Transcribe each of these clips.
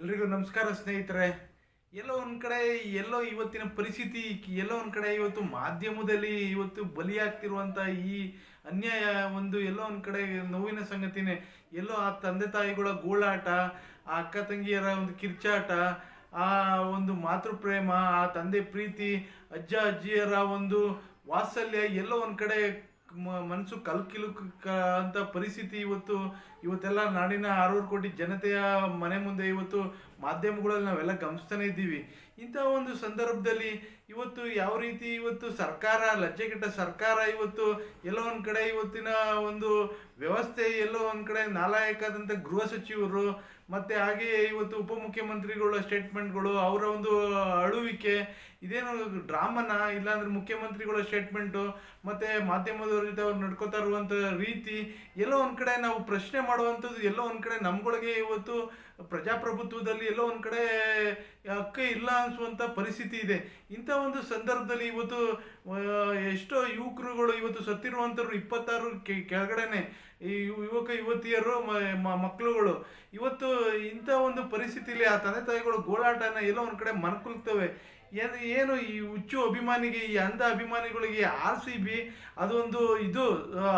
ಎಲ್ರಿಗೂ ನಮಸ್ಕಾರ ಸ್ನೇಹಿತರೆ. ಎಲ್ಲೋ ಒಂದು ಕಡೆ, ಎಲ್ಲೋ ಇವತ್ತಿನ ಪರಿಸ್ಥಿತಿ, ಎಲ್ಲೋ ಒಂದು ಕಡೆ ಇವತ್ತು ಮಾಧ್ಯಮದಲ್ಲಿ ಇವತ್ತು ಬಲಿಯಾಗ್ತಿರುವಂಥ ಈ ಅನ್ಯಾಯ ಒಂದು, ಎಲ್ಲೋ ಒಂದು ಕಡೆ ನೋವಿನ ಸಂಗತಿನೇ, ಎಲ್ಲೋ ಆ ತಂದೆ ತಾಯಿಗಳ ಗೋಳಾಟ, ಆ ಅಕ್ಕ ತಂಗಿಯರ ಒಂದು ಕಿರ್ಚಾಟ, ಆ ಒಂದು ಮಾತೃಪ್ರೇಮ ಆ ತಂದೆ ಪ್ರೀತಿ, ಅಜ್ಜ, ಅಜ್ಜಿಯರ ಒಂದು ವಾತ್ಸಲ್ಯ, ಎಲ್ಲೋ ಒಂದು ಕಡೆ ಮನಸ್ಸು ಕಲ್ಕಿಲುಕ ಅಂತ ಪರಿಸ್ಥಿತಿ ಇವತ್ತು ಇವತ್ತೆಲ್ಲ ನಾಡಿನ ಆರೂರು ಕೋಟಿ ಜನತೆಯ ಮನೆ ಮುಂದೆ ಇವತ್ತು ಮಾಧ್ಯಮಗಳಲ್ಲಿ ನಾವೆಲ್ಲ ಗಮನಿಸ್ತಾನೆ ಇದ್ದೀವಿ. ಇಂಥ ಒಂದು ಸಂದರ್ಭದಲ್ಲಿ ಇವತ್ತು ಯಾವ ರೀತಿ ಇವತ್ತು ಸರ್ಕಾರ ಲಜ್ಜೆಗೆಟ್ಟ ಸರ್ಕಾರ ಇವತ್ತು ಎಲ್ಲೋ ಒಂದು ಕಡೆ ಇವತ್ತಿನ ಒಂದು ವ್ಯವಸ್ಥೆ ಎಲ್ಲೋ ಒಂದು ಕಡೆ ನಾಲಾಯಕಾದಂಥ ಗೃಹ ಸಚಿವರು ಮತ್ತು ಹಾಗೆ ಇವತ್ತು ಉಪಮುಖ್ಯಮಂತ್ರಿಗಳ ಸ್ಟೇಟ್ಮೆಂಟ್ಗಳು, ಅವರ ಒಂದು ಅಳುವಿಕೆ, ಇದೇನು ಡ್ರಾಮನ? ಇಲ್ಲಾಂದ್ರೆ ಮುಖ್ಯಮಂತ್ರಿಗಳ ಸ್ಟೇಟ್ಮೆಂಟು, ಮತ್ತೆ ಮಾಧ್ಯಮದವ್ರ ಜೊತೆ ಅವ್ರು ನಡ್ಕೋತಾ ಇರುವಂಥ ರೀತಿ, ಎಲ್ಲೋ ಒಂದು ಕಡೆ ನಾವು ಪ್ರಶ್ನೆ ಮಾಡುವಂಥದ್ದು, ಎಲ್ಲೋ ಒಂದು ಕಡೆ ನಮ್ಗಳಿಗೆ ಇವತ್ತು ಪ್ರಜಾಪ್ರಭುತ್ವದಲ್ಲಿ ಎಲ್ಲೋ ಒಂದು ಕಡೆ ಹಕ್ಕ ಇಲ್ಲ ಅನಿಸುವಂಥ ಪರಿಸ್ಥಿತಿ ಇದೆ. ಇಂಥ ಒಂದು ಸಂದರ್ಭದಲ್ಲಿ ಇವತ್ತು ಎಷ್ಟೋ ಯುವಕರುಗಳು ಇವತ್ತು ಸತ್ತಿರುವಂಥವ್ರು ಇಪ್ಪತ್ತಾರು ಕೆಳಗಡೆನೆ. ಈ ಯುವಕ, ಯುವತಿಯರು ಮಕ್ಕಳುಗಳು. ಇವತ್ತು ಇಂಥ ಒಂದು ಪರಿಸ್ಥಿತಿಲಿ ಆ ತಂದೆ ತಾಯಿಗಳು ಗೋಳಾಟನ ಎಲ್ಲೋ ಒಂದು ಕಡೆ ಮನ್ಕೊಳ್ತವೆ ಏನು ಏನು ಈ ಹುಚ್ಚು ಅಭಿಮಾನಿಗೆ, ಈ ಅಂಧ ಅಭಿಮಾನಿಗಳಿಗೆ ಆರ್ ಸಿ ಬಿ ಅದೊಂದು ಇದು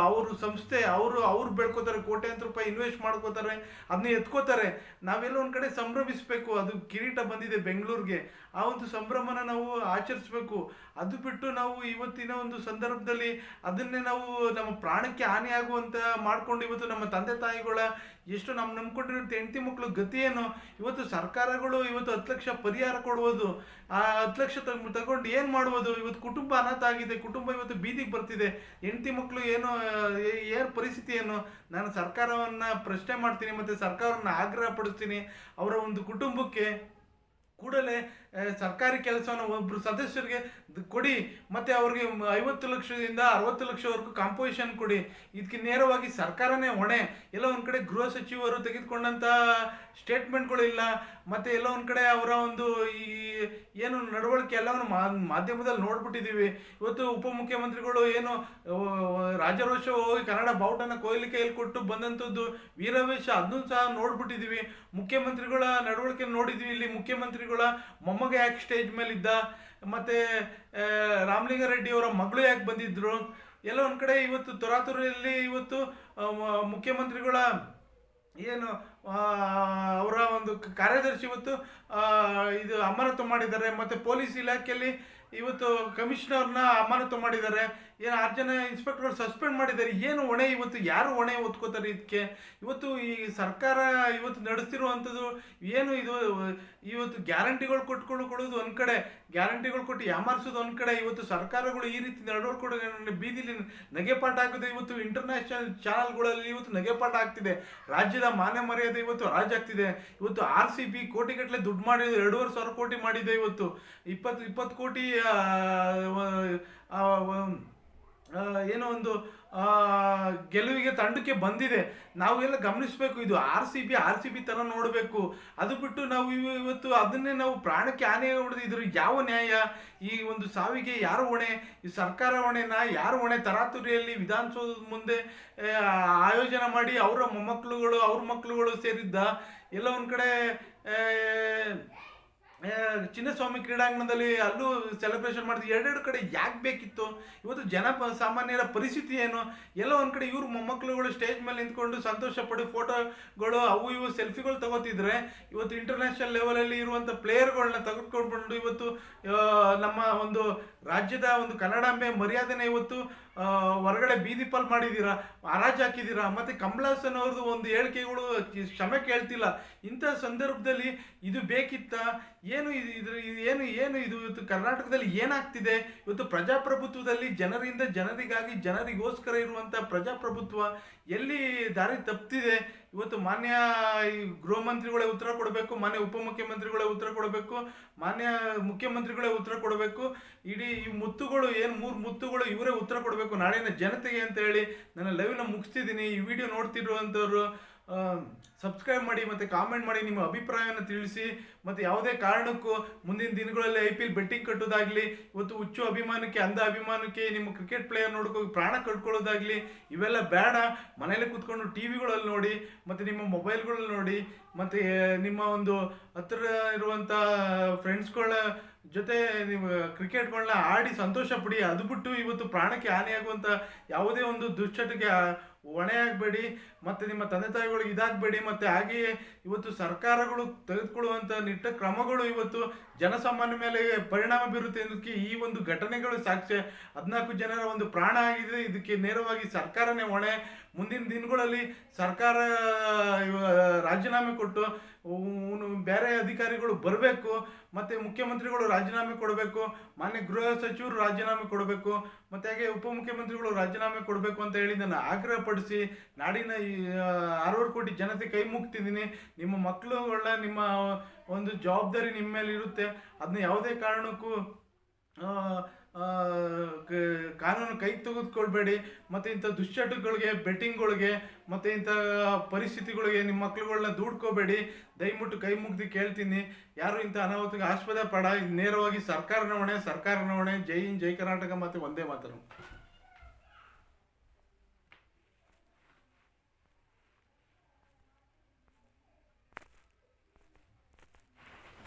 ಅವ್ರ ಸಂಸ್ಥೆ, ಅವರು, ಅವ್ರು ಬೆಳ್ಕೋತಾರೆ, ಕೋಟ್ಯಾಂತರ ರೂಪಾಯಿ ಇನ್ವೆಸ್ಟ್ ಮಾಡ್ಕೋತಾರೆ ಅದನ್ನ ಎತ್ಕೋತಾರೆ. ನಾವೆಲ್ಲ ಒಂದು ಕಡೆ ಸಂಭ್ರಮಿಸಬೇಕು. ಅದು ಕಿರೀಟ ಬಂದಿದೆ ಬೆಂಗಳೂರಿಗೆ. ಆ ಒಂದು ಸಂಭ್ರಮನ ನಾವು ಆಚರಿಸ್ಬೇಕು. ಅದು ಬಿಟ್ಟು ನಾವು ಇವತ್ತಿನ ಒಂದು ಸಂದರ್ಭದಲ್ಲಿ ಅದನ್ನೇ ನಾವು ನಮ್ಮ ಪ್ರಾಣಕ್ಕೆ ಹಾನಿ ಆಗುವಂತ ಮಾಡ್ಕೊಂಡು ಇವತ್ತು ನಮ್ಮ ತಂದೆ ತಾಯಿಗಳ ಎಷ್ಟು ನಮ್ಮ ನಂಬ್ಕೊಂಡಿರುತ್ತೆ ಹೆಂಡತಿ ಮಕ್ಕಳು ಗತಿ ಏನು? ಇವತ್ತು ಸರ್ಕಾರಗಳು ಇವತ್ತು ಹತ್ತು ಲಕ್ಷ ಪರಿಹಾರ ಕೊಡುವುದು ಆ ಹತ್ತು ಲಕ್ಷ ತಗ್- ತಗೊಂಡು ಏನು ಮಾಡುವುದು ಇವತ್ತು ಕುಟುಂಬ ಅನಾಥ ಆಗಿದೆ. ಕುಟುಂಬ ಇವತ್ತು ಬೀದಿಗೆ ಬರ್ತಿದೆ. ಹೆಂಡತಿ ಮಕ್ಕಳು ಏನು ಏನು ಪರಿಸ್ಥಿತಿ ಏನು? ನಾನು ಸರ್ಕಾರವನ್ನು ಪ್ರಶ್ನೆ ಮಾಡ್ತೀನಿ ಮತ್ತು ಸರ್ಕಾರವನ್ನು ಆಗ್ರಹ ಪಡಿಸ್ತೀನಿ ಅವರ ಒಂದು ಕುಟುಂಬಕ್ಕೆ ಕೂಡಲೇ ಸರ್ಕಾರಿ ಕೆಲಸವನ್ನು ಒಬ್ಬರು ಸದಸ್ಯರಿಗೆ ಕೊಡಿ, ಮತ್ತು ಅವ್ರಿಗೆ ಐವತ್ತು ಲಕ್ಷದಿಂದ ಅರವತ್ತು ಲಕ್ಷವರೆಗೂ ಕಾಂಪೋಸಿಷನ್ ಕೊಡಿ. ಇದಕ್ಕೆ ನೇರವಾಗಿ ಸರ್ಕಾರನೇ ಹೊಣೆ. ಎಲ್ಲ ಒಂದು ಕಡೆ ಗೃಹ ಸಚಿವರು ತೆಗೆದುಕೊಂಡಂಥ ಸ್ಟೇಟ್ಮೆಂಟ್ಗಳು ಇಲ್ಲ. ಮತ್ತೆ ಎಲ್ಲ ಒಂದು ಕಡೆ ಅವರ ಒಂದು ಈ ಏನು ನಡವಳಿಕೆ ಎಲ್ಲವನ್ನು ಮಾಧ್ಯಮದಲ್ಲಿ ನೋಡ್ಬಿಟ್ಟಿದ್ದೀವಿ ಇವತ್ತು ಉಪಮುಖ್ಯಮಂತ್ರಿಗಳು ಏನು ರಾಜರೋಷ ಹೋಗಿ ಕನ್ನಡ ಬಾವುಟನ ಕೊಯ್ಲಿ ಕೈಯಲ್ಲಿ ಕೊಟ್ಟು ಬಂದಂಥದ್ದು ವೀರವೇಶ ಅದನ್ನು ಸಹ ನೋಡ್ಬಿಟ್ಟಿದ್ದೀವಿ ಮುಖ್ಯಮಂತ್ರಿಗಳ ನಡವಳಿಕೆ ನೋಡಿದ್ವಿ ಇಲ್ಲಿ. ಮುಖ್ಯಮಂತ್ರಿಗಳ ಮೊಮ್ಮಗ ಯಾಕೆ ಸ್ಟೇಜ್ ಮೇಲೆ ಇದ್ದ ಮತ್ತೆ ಆ, ರಾಮಲಿಂಗಾರೆಡ್ಡಿ ಅವರ ಮಗಳು ಯಾಕೆ ಬಂದಿದ್ರು? ಎಲ್ಲ ಒಂದು ಕಡೆ ಇವತ್ತು ತುರಾತುರಿಯಲ್ಲಿ ಇವತ್ತು ಮುಖ್ಯಮಂತ್ರಿಗಳ ಏನು ಅವರ ಒಂದು ಕಾರ್ಯದರ್ಶಿ ಇವತ್ತು ಇದು ಅಮಾನತು ಮಾಡಿದ್ದಾರೆ. ಮತ್ತೆ ಪೊಲೀಸ್ ಇಲಾಖೆಯಲ್ಲಿ ಇವತ್ತು ಕಮಿಷನರ್ನ ಅಮಾನತು ಮಾಡಿದ್ದಾರೆ. ಏನು ಆರು ಜನ ಇನ್ಸ್ಪೆಕ್ಟರ್ ಸಸ್ಪೆಂಡ್ ಮಾಡಿದ್ದಾರೆ? ಏನು ಹೊಣೆ ಇವತ್ತು? ಯಾರು ಹೊಣೆ ಒತ್ಕೋತಾರೆ ಇದಕ್ಕೆ ಇವತ್ತು ಈ ಸರ್ಕಾರ ಇವತ್ತು ನಡೆಸ್ತಿರುವಂಥದ್ದು ಏನು ಇದು, ಇವತ್ತು ಗ್ಯಾರಂಟಿಗಳು ಕೊಟ್ಕೊಂಡು ಕೊಡೋದು ಒಂದು ಕಡೆ, ಗ್ಯಾರಂಟಿಗಳು ಕೊಟ್ಟು ಯಾಮಾರಿಸೋದು ಒಂದು ಕಡೆ. ಇವತ್ತು ಸರ್ಕಾರಗಳು ಈ ರೀತಿ ನಡವಳಿಕೆ ಬೀದಿಲಿ ನಗೆಪಾಠ ಆಗೋದು ಇವತ್ತು ಇಂಟರ್ನ್ಯಾಷನಲ್ ಚಾನಲ್ಗಳಲ್ಲಿ ಇವತ್ತು ನಗೆಪಾಠ ಆಗ್ತಿದೆ ರಾಜ್ಯದ ಮಾನ ಮರ್ಯಾದೆ ಇವತ್ತು ರಾಜಾಗ್ತಿದೆ ಇವತ್ತು ಆರ್ ಸಿ ಬಿ ಕೋಟಿಗಟ್ಟಲೆ ದುಡ್ಡು ಮಾಡಿದೆ. ಎರಡೂವರೆ ಸಾವಿರ ಕೋಟಿ ಮಾಡಿದೆ ಇವತ್ತು. ಇಪ್ಪತ್ತು ಇಪ್ಪತ್ತು ಕೋಟಿ ಏನೋ ಒಂದು ಗೆಲುವಿಗೆ ತಂಡಕ್ಕೆ ಬಂದಿದೆ. ನಾವು ಎಲ್ಲ ಗಮನಿಸಬೇಕು, ಇದು R C B, R C B ತರ ನೋಡಬೇಕು. ಅದು ಬಿಟ್ಟು ನಾವು ಇವ- ಇವತ್ತು ಅದನ್ನೇ ನಾವು ಪ್ರಾಣಕ್ಕೆ ಹಾನಿ ಹೊಡೆದು ಯಾವ ನ್ಯಾಯ? ಈ ಒಂದು ಸಾವಿಗೆ ಯಾರು ಹೊಣೆ? ಈ ಸರ್ಕಾರ ಹೊಣೆನ? ಯಾರು ಹೊಣೆ? ತರಾತುರಿಯಲ್ಲಿ ವಿಧಾನಸೌಧದ ಮುಂದೆ ಆಯೋಜನೆ ಮಾಡಿ ಅವರ ಮೊಮ್ಮಕ್ಕಳುಗಳು ಅವ್ರ ಮಕ್ಕಳುಗಳು ಸೇರಿದ್ದ, ಎಲ್ಲ ಒಂದು ಕಡೆ ಚಿನ್ನಸ್ವಾಮಿ ಕ್ರೀಡಾಂಗಣದಲ್ಲಿ ಅಲ್ಲೂ ಸೆಲೆಬ್ರೇಷನ್ ಮಾಡಿದ್ರು ಎರಡೆರಡು ಕಡೆ ಯಾಕೆ ಬೇಕಿತ್ತು? ಇವತ್ತು ಜನ ಸಾಮಾನ್ಯರ ಪರಿಸ್ಥಿತಿ ಏನು? ಎಲ್ಲ ಒಂದು ಕಡೆ ಇವ್ರ ಮೊಮ್ಮಕ್ಕಳುಗಳು ಸ್ಟೇಜ್ ಮೇಲೆ ನಿಂತ್ಕೊಂಡು ಸಂತೋಷ ಪಡಿ ಫೋಟೋಗಳು ಅವು ಇವು ಸೆಲ್ಫಿಗಳು ತಗೋತಿದ್ರೆ ಇವತ್ತು ಇಂಟರ್ನ್ಯಾಷನಲ್ ಲೆವೆಲಲ್ಲಿ ಇರುವಂಥ ಪ್ಲೇಯರ್ಗಳನ್ನ ತೆಗೆದುಕೊಂಡು ಇವತ್ತು ನಮ್ಮ ಒಂದು ರಾಜ್ಯದ ಒಂದು ಕನ್ನಡಾಂಬೆ ಮರ್ಯಾದೆನ ಇವತ್ತು ಹೊರಗಡೆ ಬೀದಿಪಾಲ್ ಮಾಡಿದ್ದೀರಾ ಹರಾಜ್ ಹಾಕಿದ್ದೀರಾ ಮತ್ತು ಕಮಲಾಸನ್ ಅವ್ರದ್ದು ಒಂದು ಹೇಳಿಕೆಗಳು ಕ್ಷಮೆ ಕೇಳ್ತಿಲ್ಲ. ಇಂಥ ಸಂದರ್ಭದಲ್ಲಿ ಇದು ಬೇಕಿತ್ತ? ಏನು ಇದು ಇದ್ರ ಏನು ಏನು ಇದು? ಇವತ್ತು ಕರ್ನಾಟಕದಲ್ಲಿ ಏನಾಗ್ತಿದೆ? ಇವತ್ತು ಪ್ರಜಾಪ್ರಭುತ್ವದಲ್ಲಿ ಜನರಿಂದ ಜನರಿಗಾಗಿ ಜನರಿಗೋಸ್ಕರ ಇರುವಂಥ ಪ್ರಜಾಪ್ರಭುತ್ವ ಎಲ್ಲಿ ದಾರಿ ತಪ್ಪಿದೆ ಇವತ್ತು ಮಾನ್ಯ ಈ ಗೃಹ ಮಂತ್ರಿಗಳೇ ಉತ್ತರ ಕೊಡಬೇಕು, ಮಾನ್ಯ ಉಪಮುಖ್ಯಮಂತ್ರಿಗಳೇ ಉತ್ತರ ಕೊಡಬೇಕು, ಮಾನ್ಯ ಮುಖ್ಯಮಂತ್ರಿಗಳೇ ಉತ್ತರ ಕೊಡಬೇಕು. ಇಡೀ ಈ ಮುತ್ತುಗಳು ಏನು ಮೂರು ಮುತ್ತುಗಳು ಇವರೇ ಉತ್ತರ ಕೊಡಬೇಕು ನಾಡಿನ ಜನತೆಗೆ ಅಂತ ಹೇಳಿ ನನ್ನ ಲೈವ್ನ ಮುಗಿಸ್ತಿದ್ದೀನಿ. ಈ ವಿಡಿಯೋ ನೋಡ್ತಿರುವಂಥವ್ರು ಸಬ್ಸ್ಕ್ರೈಬ್ ಮಾಡಿ ಮತ್ತು ಕಾಮೆಂಟ್ ಮಾಡಿ ನಿಮ್ಮ ಅಭಿಪ್ರಾಯವನ್ನು ತಿಳಿಸಿ ಮತ್ತು ಯಾವುದೇ ಕಾರಣಕ್ಕೂ ಮುಂದಿನ ದಿನಗಳಲ್ಲಿ ಐ ಪಿ ಎಲ್ ಬೆಟ್ಟಿಂಗ್ ಕಟ್ಟೋದಾಗಲಿ ಇವತ್ತು ಹುಚ್ಚು ಅಭಿಮಾನಕ್ಕೆ, ಅಂಧ ಅಭಿಮಾನಕ್ಕೆ, ನಿಮ್ಮ ಕ್ರಿಕೆಟ್ ಪ್ಲೇಯರ್ ನೋಡ್ಕೊಂಡು ಪ್ರಾಣ ಕಟ್ಕೊಳ್ಳೋದಾಗಲಿ ಇವೆಲ್ಲ ಬೇಡ. ಮನೇಲಿ ಕೂತ್ಕೊಂಡು ಟಿ ವಿಗಳಲ್ಲಿ ನೋಡಿ, ಮತ್ತು ನಿಮ್ಮ ಮೊಬೈಲ್ಗಳಲ್ಲಿ ನೋಡಿ, ಮತ್ತು ನಿಮ್ಮ ಒಂದು ಹತ್ತಿರ ಇರುವಂಥ ಫ್ರೆಂಡ್ಸ್ಗಳ ಜೊತೆ ನೀವು ಕ್ರಿಕೆಟ್ಗಳನ್ನ ಆಡಿ ಸಂತೋಷ ಪಡಿ. ಅದು ಬಿಟ್ಟು ಇವತ್ತು ಪ್ರಾಣಕ್ಕೆ ಹಾನಿಯಾಗುವಂಥ ಯಾವುದೇ ಒಂದು ದುಶ್ಚಟಕ್ಕೆ ಹೊಣೆ ಆಗಬೇಡಿ, ಮತ್ತು ನಿಮ್ಮ ತಂದೆ ತಾಯಿಗಳಿಗೆ ಇದಾಗಬೇಡಿ, ಮತ್ತು ಹಾಗೆಯೇ ಇವತ್ತು ಸರ್ಕಾರಗಳು ತೆಗೆದುಕೊಳ್ಳುವಂಥ ನಿಟ್ಟ ಕ್ರಮಗಳು ಇವತ್ತು ಜನಸಾಮಾನ್ಯ ಮೇಲೆ ಪರಿಣಾಮ ಬೀರುತ್ತೆ ಅನ್ನೋದಕ್ಕೆ ಈ ಒಂದು ಘಟನೆಗಳು ಸಾಕ್ಷ್ಯ. ಹದಿನಾಲ್ಕು ಜನರ ಒಂದು ಪ್ರಾಣ ಆಗಿದೆ. ಇದಕ್ಕೆ ನೇರವಾಗಿ ಸರ್ಕಾರನೇ ಹೊಣೆ. ಮುಂದಿನ ದಿನಗಳಲ್ಲಿ ಸರ್ಕಾರ ರಾಜೀನಾಮೆ ಕೊಟ್ಟು ಬೇರೆ ಅಧಿಕಾರಿಗಳು ಬರಬೇಕು, ಮತ್ತು ಮುಖ್ಯಮಂತ್ರಿಗಳು ರಾಜೀನಾಮೆ ಕೊಡಬೇಕು, ಮಾನ್ಯ ಗೃಹ ಸಚಿವರು ರಾಜೀನಾಮೆ ಕೊಡಬೇಕು, ಮತ್ತು ಹಾಗೆ ಉಪಮುಖ್ಯಮಂತ್ರಿಗಳು ರಾಜೀನಾಮೆ ಕೊಡಬೇಕು ಅಂತ ಹೇಳಿ ನಾನು ಆಗ್ರಹಪಡಿಸಿ, ನಾಡಿನ ಈ ಆರೂರು ಕೋಟಿ ಜನತೆ ಕೈ ಮುಗ್ತಿದ್ದೀನಿ. ನಿಮ್ಮ ಮಕ್ಕಳುಗಳ ನಿಮ್ಮ ಒಂದು ಜವಾಬ್ದಾರಿ ನಿಮ್ಮ ಮೇಲೆ ಇರುತ್ತೆ. ಅದನ್ನ ಯಾವುದೇ ಕಾರಣಕ್ಕೂ ಕಾನೂನು ಕೈ ತೆಗೆದುಕೊಳ್ಬೇಡಿ, ಮತ್ತು ಇಂಥ ದುಶ್ಚಟಗಳಿಗೆ, ಬೆಟ್ಟಿಂಗ್ಗಳಿಗೆ, ಮತ್ತು ಇಂಥ ಪರಿಸ್ಥಿತಿಗಳಿಗೆ ನಿಮ್ಮ ಮಕ್ಳುಗಳನ್ನ ದೂಡ್ಕೋಬೇಡಿ. ದಯವಿಟ್ಟು ಕೈ ಮುಗ್ದು ಕೇಳ್ತೀನಿ. ಯಾರು ಇಂಥ ಅನಾಹುತಕ್ಕೆ ಆಸ್ಪದ ಪಡ, ನೇರವಾಗಿ ಸರ್ಕಾರ ಹೊಣೆ ಸರ್ಕಾರ ಹೊಣೆ. ಜೈ ಹಿಂದ್, ಜೈ ಕರ್ನಾಟಕ, ಮತ್ತು ಒಂದೇ ಮಾತರು.